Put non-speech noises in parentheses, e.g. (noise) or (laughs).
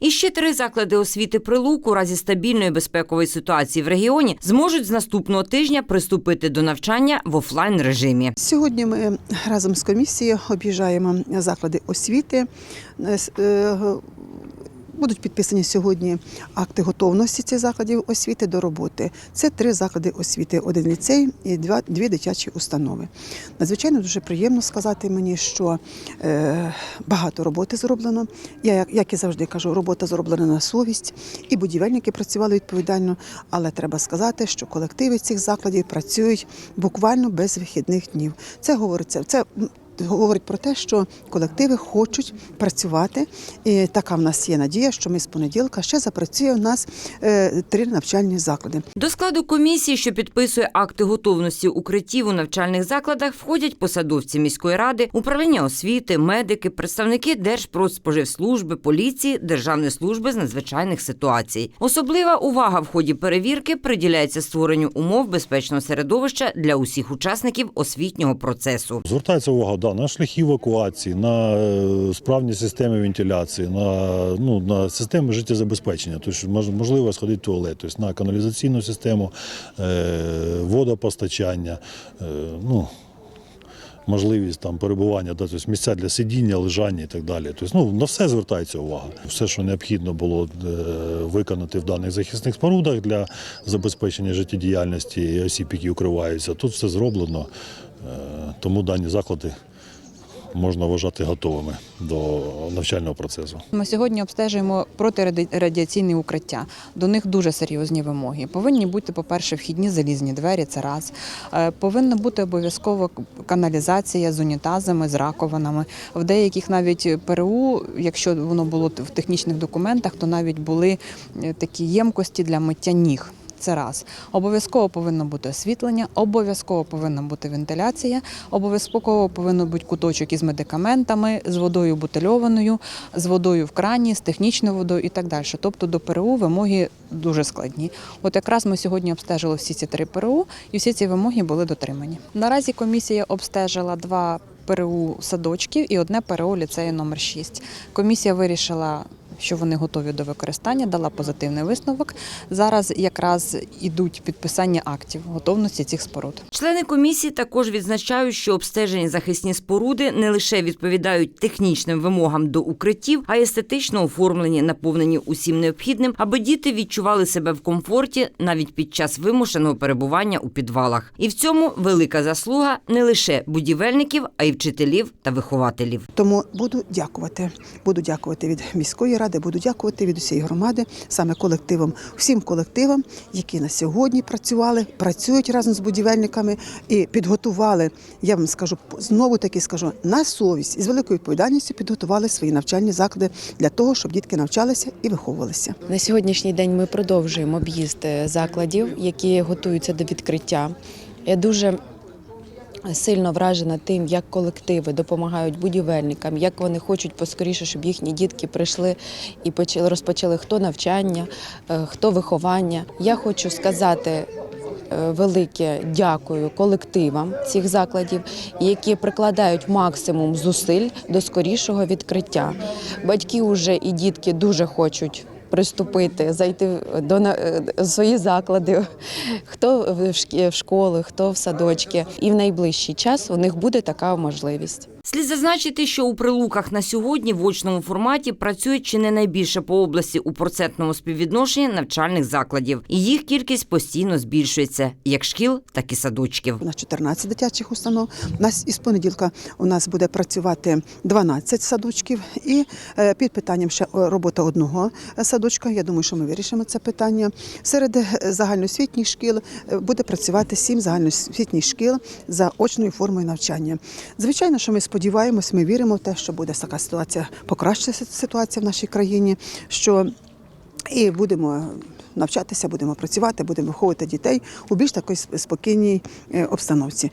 І ще три заклади освіти Прилук у разі стабільної безпекової ситуації в регіоні зможуть з наступного тижня приступити до навчання в офлайн режимі. Сьогодні ми разом з комісією об'їжджаємо заклади освіти. Будуть підписані сьогодні акти готовності цих закладів освіти до роботи. Це три заклади освіти: один ліцей і два, дві дитячі установи. Надзвичайно дуже приємно сказати мені, що е, багато роботи зроблено. Я, як, і завжди кажу, робота зроблена на совість, і будівельники працювали відповідально. Але треба сказати, що колективи цих закладів працюють буквально без вихідних днів. Це говориться. Це говорить про те, що колективи хочуть працювати. І така в нас є надія, що ми з понеділка ще запрацює у нас е, три навчальні заклади. До складу комісії, що підписує акти готовності укриттів у навчальних закладах, входять посадовці міської ради, управління освіти, медики, представники Держпродспоживслужби, поліції, Державної служби з надзвичайних ситуацій. Особлива увага в ході перевірки приділяється створенню умов безпечного середовища для усіх учасників освітнього процесу. Звертається увага да, на шляхи евакуації, на е, справні системи вентиляції, на, ну, на системи життєзабезпечення, тобто можливо сходити в туалет, тобто на каналізаційну систему, е, водопостачання. Е, ну, Можливість там перебування, да, тобто місця для сидіння, лежання і так далі. Тобто, ну, на все звертається увага. Все, що необхідно було виконати в даних захисних спорудах для забезпечення життєдіяльності осіб, які укриваються, тут все зроблено. Тому дані заклади можна вважати готовими до навчального процесу. Ми сьогодні обстежуємо протирадіаційні укриття. До них дуже серйозні вимоги. Повинні бути, по-перше, вхідні залізні двері, це раз. Е, Повинна бути обов'язково каналізація з унітазами, з раковинами. В деяких навіть ПРУ, якщо воно було в технічних документах, то навіть були е, такі ємкості для миття ніг. Це раз. Обов'язково повинно бути освітлення, обов'язково повинна бути вентиляція, обов'язково повинен бути куточок із медикаментами, з водою бутильованою, з водою в крані, з технічною водою і так далі. Тобто до ПРУ вимоги дуже складні. От якраз ми сьогодні обстежили всі ці три ПРУ, і всі ці вимоги були дотримані. Наразі комісія обстежила два ПРУ садочків і одне ПРУ ліцею номер 6. Комісія вирішила. Що вони готові до використання, дала позитивний висновок. Зараз якраз ідуть підписання актів готовності цих споруд. Члени комісії також відзначають, що обстежені захисні споруди не лише відповідають технічним вимогам до укриттів, а й естетично оформлені, наповнені усім необхідним, аби діти відчували себе в комфорті навіть під час вимушеного перебування у підвалах. І в цьому велика заслуга не лише будівельників, а й вчителів та вихователів. Тому буду дякувати. Буду дякувати від міської ради, буду дякувати від усієї громади, саме колективам, всім колективам, які на сьогодні працювали, працюють разом з будівельниками і підготували. Я вам скажу знову таки скажу на совість і з великою відповідальністю підготували свої навчальні заклади для того, щоб дітки навчалися і виховувалися. На сьогоднішній день ми продовжуємо об'їзд е, закладів, які готуються до відкриття. Я дуже сильно вражена тим, як колективи допомагають будівельникам, як вони хочуть поскоріше, щоб їхні дітки прийшли і почали розпочали хто навчання, е, хто виховання. Я хочу сказати. е, Велике дякую колективам цих закладів, які прикладають максимум зусиль до скорішого відкриття. Батьки вже і дітки дуже хочуть приступити, зайти до на- е, свої заклади, (laughs) хто в школи, хто в садочки. І в найближчий час у них буде така можливість. Слід зазначити, що у прилуках на сьогодні в очному форматі працює чи не найбільше по області у процентному співвідношенні навчальних закладів, і їх кількість постійно збільшується як шкіл, так і садочків. У нас 14 дитячих установ. У нас із понеділка у нас буде працювати 12 садочків, і е, під питанням ще е, робота одного е, садочка. Я думаю, що ми вирішимо це питання. Серед е, загальноосвітніх шкіл е, буде працювати 7 загальноосвітніх шкіл за очною формою навчання. Звичайно, що ми сподіваємось, ми віримо в те, що буде така ситуація, покращиться ситуація в нашій країні. що і будемо навчатися, будемо працювати, будемо виховувати дітей у більш такій спокійній е, обстановці.